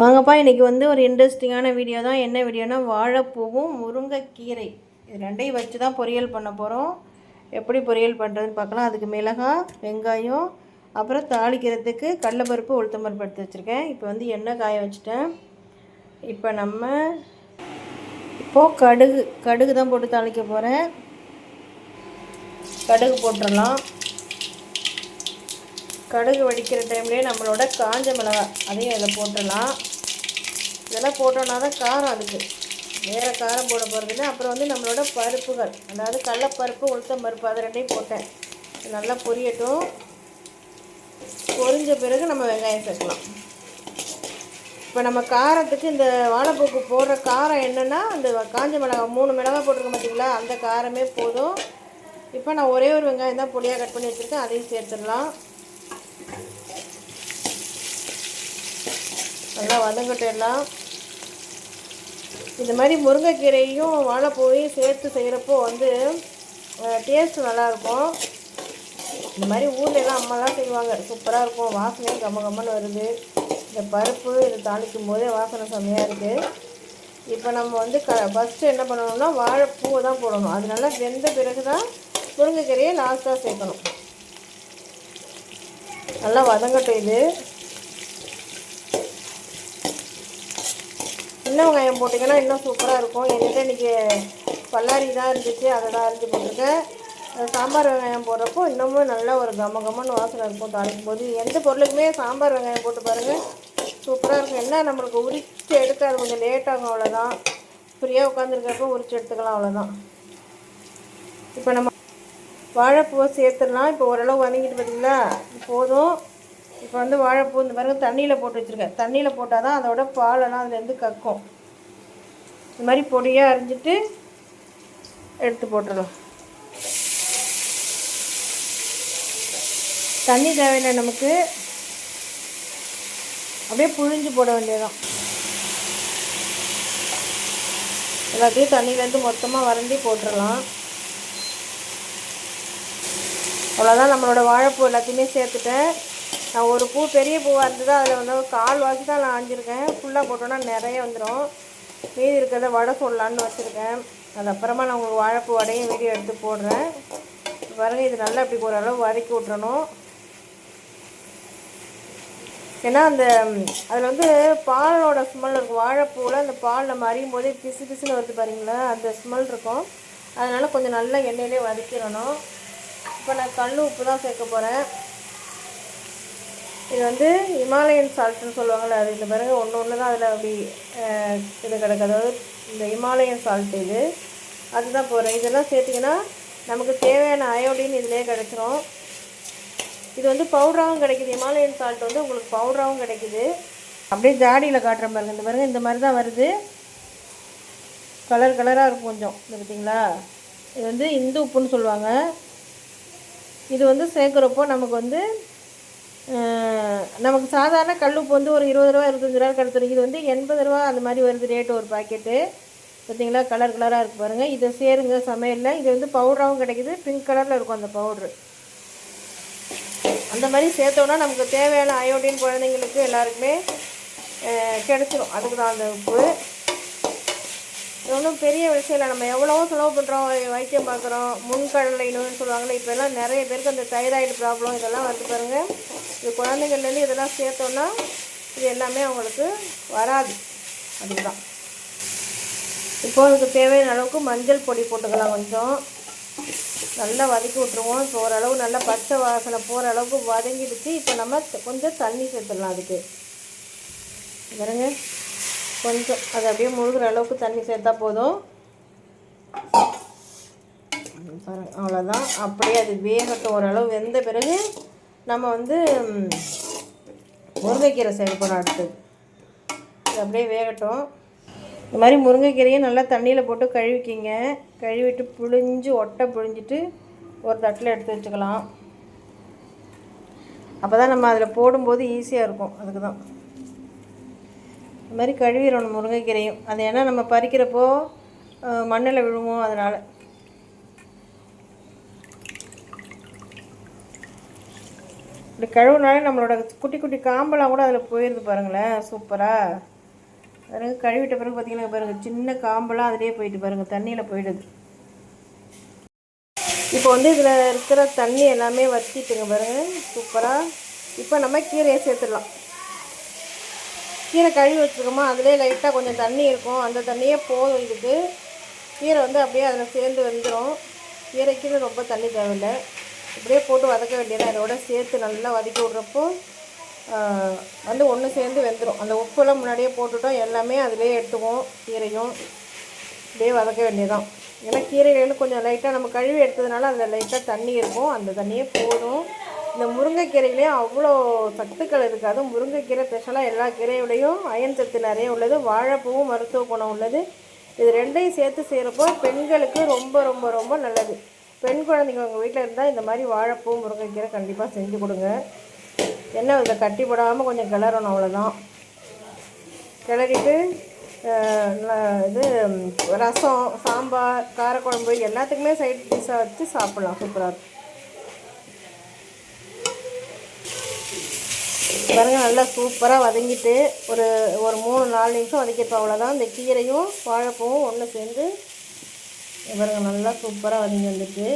வாங்கப்பா இன்றைக்கி வந்து ஒரு இன்ட்ரெஸ்டிங்கான வீடியோ தான். என்ன வீடியோனா வாழைப்பூவும் முருங்கைக்கீரை. இது ரெண்டையும் வச்சு தான் பொரியல் பண்ண போகிறோம் எப்படி பொரியல் பண்ணுறதுன்னு பார்க்கலாம். அதுக்கு மிளகாய் வெங்காயம் அப்புறம் தாளிக்கிறதுக்கு கடலைப்பருப்பு உளுத்தம்பருப்பு எடுத்து வச்சுருக்கேன். இப்போ வந்து எண்ணெய் காய வச்சுட்டேன். இப்போ நம்ம இப்போது கடுகு கடுகு தான் போட்டு தாளிக்க போகிறேன் கடுகு போட்டுடலாம். கடுகு வடிக்கிற டைம்லேயே நம்மளோட காஞ்ச மிளகாய் அதையும் இதில் போட்டுடலாம். இதெல்லாம் போட்டோன்னா தான் காரம் அதுக்கு வேறு காரம் போட போகிறதில்ல அப்புறம் வந்து நம்மளோட பருப்புகள். அதாவது கடலப்பருப்பு உளுத்தம் பருப்பு அது ரெண்டையும் போட்டேன். நல்லா பொரியட்டும். பொரிஞ்ச பிறகு நம்ம வெங்காயம் சேர்க்கலாம். இப்போ நம்ம காரத்துக்கு இந்த வாழைப்பூக்கு போடுற காரம் என்னென்னா அந்த காஞ்ச மிளகா மூணு மிளகா போட்டிருக்கோம் பார்த்தீங்களா அந்த காரமே போதும். இப்போ நான் ஒரே ஒரு வெங்காயம் தான் பொடியாக கட் பண்ணி வச்சுருக்கேன். அதையும் சேர்த்துடலாம். நல்லா வதங்கட்டும் எல்லாம் இந்த மாதிரி முருங்கைக்கீரையும் வாழைப்பூவையும் சேர்த்து செய்கிறப்போ வந்து டேஸ்ட் நல்லாயிருக்கும். இந்த மாதிரி ஊர்ல எல்லாம் அம்மாலாம் செய்வாங்க. சூப்பராக இருக்கும். வாசனையும் கம்ம கம்மன்னு வருது. இந்த பருப்பு இது தாளிக்கும் போதே வாசனை செம்மையாக இருக்குது இப்போ நம்ம வந்து க ஃபஸ்ட்டு என்ன பண்ணணும்னா வாழைப்பூவை தான் போடணும். அது நல்லா வெந்த பிறகு தான் முருங்கைக்கீரையை லாஸ்ட்டாக சேர்க்கணும். நல்லா வதங்கட்டும் இது. சின்ன வெங்காயம் போட்டிங்கன்னா இன்னும் சூப்பராக இருக்கும். என்கிட்ட இன்றைக்கி பல்லாரி தான் இருந்துச்சு அதை தான் அரிஞ்சு போட்டிருக்கேன். சாம்பார் வெங்காயம் போடுறப்போ இன்னமும் நல்லா ஒரு கம கமன்னு வாசனை இருக்கும் தாளிக்கும் போது. எந்த பொருளுக்குமே சாம்பார் வெங்காயம் போட்டு பாருங்கள் சூப்பராக இருக்கும். என்ன நம்மளுக்கு உரிச்சு எடுக்க அது கொஞ்சம் லேட்டாகும் அவ்வளோதான் ஃப்ரீயாக உட்காந்துருக்கிறப்போ உரிச்சு எடுத்துக்கலாம் அவ்வளோதான் இப்போ நம்ம வாழைப்பூவை சேர்த்துடலாம். இப்போ ஓரளவு வதங்கிட்டு பார்த்தீங்களா போதும். இப்போ வந்து வாழைப்பூ இந்த பாருங்க தண்ணியில் போட்டு வச்சுருக்கேன். தண்ணியில் போட்டால் தான் அதோட பாலெல்லாம் அதுலேருந்து கக்கும். இந்த மாதிரி பொடியாக அரிஞ்சிட்டு எடுத்து போட்டுடலாம். தண்ணி தேவையில்லை நமக்கு. அப்படியே புழிஞ்சு போட வேண்டியதுதான். எல்லாத்தையும் தண்ணியிலேருந்து மொத்தமாக வறண்டி போட்டுடலாம். அவ்வளோதான் நம்மளோட வாழைப்பூ எல்லாத்தையுமே சேர்த்துட்டேன். நான் ஒரு பூ பெரிய பூவாக இருந்தது அதில் வந்து ஒரு கால் வாசி தான் நான் ஆஞ்சிருக்கேன் ஃபுல்லாக போட்டோன்னா நிறைய வந்துடும் மீதி இருக்கிறத வடை சொல்லலான்னு வச்சுருக்கேன். அது அப்புறமா நான் உங்களுக்கு வாழைப்பூ வடையும் வீடியோ எடுத்து போடுறேன். பாருங்க இது நல்லா இப்படி ஓரளவு வதக்கி விட்றணும் ஏன்னா அந்த அதில் வந்து பாலோட ஸ்மெல் இருக்கும். வாழைப்பூவில் அந்த பால் நம்ம அறியும் போதே பிசு பிசுன்னு வருது பாருங்களா அந்த ஸ்மெல் இருக்கும். அதனால் கொஞ்சம் நல்லா எண்ணெயிலே வதக்கிடணும். இப்போ நான் கல் உப்பு தான் சேர்க்க போகிறேன் இது வந்து இமாலயன் சால்ட்டுன்னு சொல்லுவாங்கள்ல அது இந்த பிறகு ஒன்று ஒன்று தான் அதில் அப்படி இது கிடக்கு. அதாவது இந்த இமாலயன் சால்ட் இது. அதுதான் போடுறேன் இதெல்லாம் சேர்த்திங்கன்னா நமக்கு தேவையான அயோடின் இதிலே கிடச்சிரும். இது வந்து பவுடராகவும் கிடைக்குது. இமாலயன் சால்ட் வந்து உங்களுக்கு பவுடராகவும் கிடைக்குது. அப்படியே ஜாடியில் காட்டுற பாருங்க. இந்த பாருங்க இந்த மாதிரி தான் வருது. கலர் கலராக இருக்கும் கொஞ்சம். பார்த்தீங்களா இது வந்து இந்து உப்புன்னு சொல்லுவாங்க. இது வந்து சேர்க்குறப்போ நமக்கு வந்து நமக்கு சாதாரண கல் உப்பு வந்து ஒரு இருபது ரூபா இருபத்தஞ்சி ரூபா கிடைச்சிருக்கு இது வந்து எண்பது ரூபா அந்த மாதிரி வருது ரேட்டு ஒரு பாக்கெட்டு பார்த்தீங்களா? கலர் கலராக இருக்குது பாருங்கள் இதை சேருங்க சமையலில். இது வந்து பவுடராகவும் கிடைக்கிது. பிங்க் கலரில் இருக்கும் அந்த பவுட்ரு அந்த மாதிரி சேர்த்தோன்னா நமக்கு தேவையான அயோடின் குழந்தைங்களுக்கு எல்லாருக்குமே கிடச்சிரும். அதுக்கு தான் அந்த உப்பு. இது ஒன்றும் பெரிய விஷயம் இல்லை. நம்ம எவ்வளவோ செலவு பண்ணுறோம் வைத்தியம் பார்க்குறோம். முன்கடலை நோய்னு சொல்லுவாங்களே இப்போ எல்லாம் நிறைய பேருக்கு அந்த தைராய்டு ப்ராப்ளம் இதெல்லாம் வந்து பாருங்கள் இது குழந்தைங்கள்லேருந்து இதெல்லாம் சேர்த்தோன்னா இது எல்லாமே அவங்களுக்கு வராது. அதுதான். இப்போ அதுக்கு தேவையான அளவுக்கு மஞ்சள் பொடி போட்டுக்கலாம் கொஞ்சம். நல்லா வதக்கி விட்ருவோம் இப்போ ஓரளவு நல்லா பச்சை வாசனை போகிற அளவுக்கு வதங்கிடுச்சு. இப்போ நம்ம கொஞ்சம் தண்ணி சேர்த்துடலாம் அதுக்கு. பாருங்க. கொஞ்சம் அது அப்படியே முழுகிற அளவுக்கு தண்ணி சேர்த்தா போதும். பாருங்க அவ்வளோதான் அப்படியே அது வேகட்டும். ஓரளவு வெந்த பிறகு நம்ம வந்து முருங்கைக்கீரை சேர்க்கணும் அடுத்து அப்படியே வேகட்டும். இந்த மாதிரி முருங்கைக்கீரையை நல்லா தண்ணியில் போட்டு கழுவிக்கிங்க. கழுவிட்டு புழிஞ்சு ஒட்டை புழிஞ்சிட்டு ஒரு தட்டில் எடுத்து வச்சுக்கலாம். அப்போ தான் நம்ம அதில் போடும்போது ஈஸியாக இருக்கும். அதுக்கு தான் இந்த மாதிரி கழுவிடணும் முருங்கைக்கீரையும். அது ஏன்னா நம்ம பறிக்கிறப்போ மண்ணில் விழுவோம் அதனால். இப்படி கழுவுனாலே நம்மளோட குட்டி குட்டி காம்பெல்லாம் கூட அதில் போயிடுது பாருங்களேன் சூப்பராக பாருங்க கழுவிட்ட பிறகு பார்த்தீங்கன்னா பாருங்கள் சின்ன காம்பெல்லாம் அதிலே போயிட்டு பாருங்கள் தண்ணியில் போயிடுது. இப்போ வந்து இதில் இருக்கிற தண்ணி எல்லாமே வற்றிட்டுங்க பாருங்கள் சூப்பராக இப்போ நம்ம கீரையை சேர்த்துடலாம். கீரை கழுவி வச்சுருக்கோமா அதிலே லைட்டாக கொஞ்சம் தண்ணி இருக்கும். அந்த தண்ணியே போதும் இதுக்கு. கீரை வந்து அப்படியே அதில் சேர்ந்து வந்துடும் கீரைக்கு ரொம்ப தண்ணி தேவையில்லை. இப்படியே போட்டு வதக்க வேண்டியதான் இதோட சேர்த்து நல்லா வதக்கி விட்றப்போ வந்து ஒன்று சேர்ந்து வெந்துடும் அந்த உப்பெல்லாம் முன்னாடியே போட்டுட்டோம். எல்லாமே அதிலே எடுத்துக்குவோம். கீரையும் இப்படியே வதக்க வேண்டியதான் ஏன்னா கீரைகள் கொஞ்சம் லைட்டாக நம்ம கழுவி எடுத்ததுனால அதில் லைட்டாக தண்ணி இருக்கும். அந்த தண்ணியே போதும். இந்த முருங்கைக்கீரையிலே அவ்வளோ சத்துக்கள் இருக்குது. அதுவும் முருங்கைக்கீரை ஸ்பெஷலாக எல்லா கீரையோடையும் அயன் சத்து நிறைய உள்ளது. வாழைப்பூவும் மருத்துவ குணம் உள்ளது. இது ரெண்டையும் சேர்த்து செய்கிறப்போ பெண்களுக்கு ரொம்ப ரொம்ப ரொம்ப நல்லது. பெண் குழந்தைங்க உங்கள் வீட்டில் இருந்தால் இந்த மாதிரி வாழைப்பூ முருங்கைக்கீரை கண்டிப்பாக செஞ்சு கொடுங்க. என்ன இதை கட்டி போடாமல் கொஞ்சம் கிளறணும் அவ்வளோதான் கிளறிட்டு இது ரசம் சாம்பார் காரக்குழம்பு எல்லாத்துக்குமே சைட் டிஷ்ஷாக வச்சு சாப்பிட்லாம். சூப்பராக இருக்கும். பாருங்க நல்லா சூப்பராக வதங்கிட்டு ஒரு ஒரு மூணு நாலு நிமிஷம் வதக்கிப்போம் அவ்வளோதான் இந்த கீரையும் வாழைப்பூவும் ஒன்று சேர்ந்து இவருங்க நல்லா சூப்பராக வதங்கி வந்துட்டு.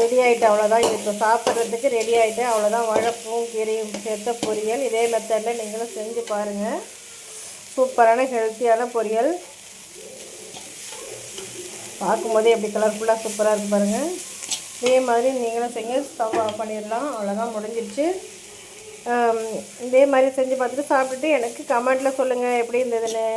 ரெடி ஆகிட்டு அவ்வளோதான் இப்போ சாப்பிட்றதுக்கு ரெடி ஆகிட்டு அவ்வளோதான் வழப்பும் கீரையும் சேர்த்த பொரியல். இதே மெத்தடில் நீங்களும் செஞ்சு பாருங்கள் சூப்பரான ஹெல்த்தியான பொரியல். பார்க்கும்போதே எப்படி கலர்ஃபுல்லாக சூப்பராக இருக்கு பாருங்கள் இதே மாதிரி நீங்களும் செஞ்சு ஸ்டவ் ஆஃப் பண்ணிடலாம். அவ்வளோதான் முடிஞ்சிடுச்சு இதே மாதிரி செஞ்சு பார்த்துட்டு சாப்பிட்டுட்டு எனக்கு கமெண்ட்டில் சொல்லுங்கள் எப்படி இருந்ததுன்னு.